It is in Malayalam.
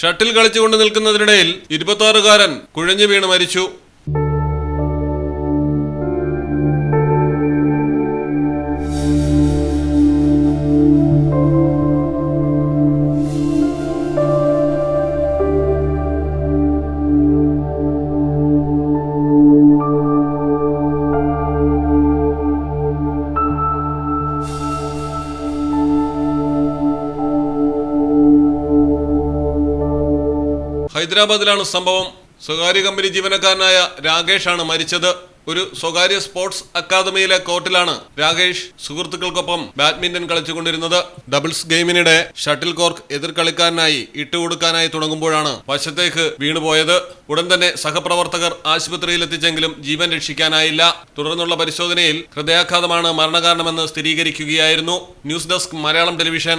ഷട്ടിൽ കളിച്ചുകൊണ്ട് നിൽക്കുന്നതിനിടയിൽ ഇരുപത്തി കുഴഞ്ഞു വീണ് മരിച്ചു. ഹൈദരാബാദിലാണ് സംഭവം. സ്വകാര്യ കമ്പനി ജീവനക്കാരനായ രാകേഷാണ് മരിച്ചത്. ഒരു സ്വകാര്യ സ്പോർട്സ് അക്കാദമിയിലെ കോർട്ടിലാണ് രാകേഷ് സുഹൃത്തുക്കൾക്കൊപ്പം ബാഡ്മിന്റൺ കളിച്ചുകൊണ്ടിരുന്നത്. ഡബിൾസ് ഗെയിമിനിടെ ഷട്ടിൽ കോർക്ക് എതിർ കളിക്കാരനായി ഇട്ടുകൊടുക്കാനായി തുടങ്ങുമ്പോഴാണ് വശത്തേക്ക് വീണുപോയത്. ഉടൻ തന്നെ സഹപ്രവർത്തകർ ആശുപത്രിയിലെത്തിച്ചെങ്കിലും ജീവൻ രക്ഷിക്കാനായില്ല. തുടർന്നുള്ള പരിശോധനയിൽ ഹൃദയാഘാതമാണ് മരണകാരണമെന്ന് സ്ഥിരീകരിക്കുകയായിരുന്നു. News desk Malayalam television.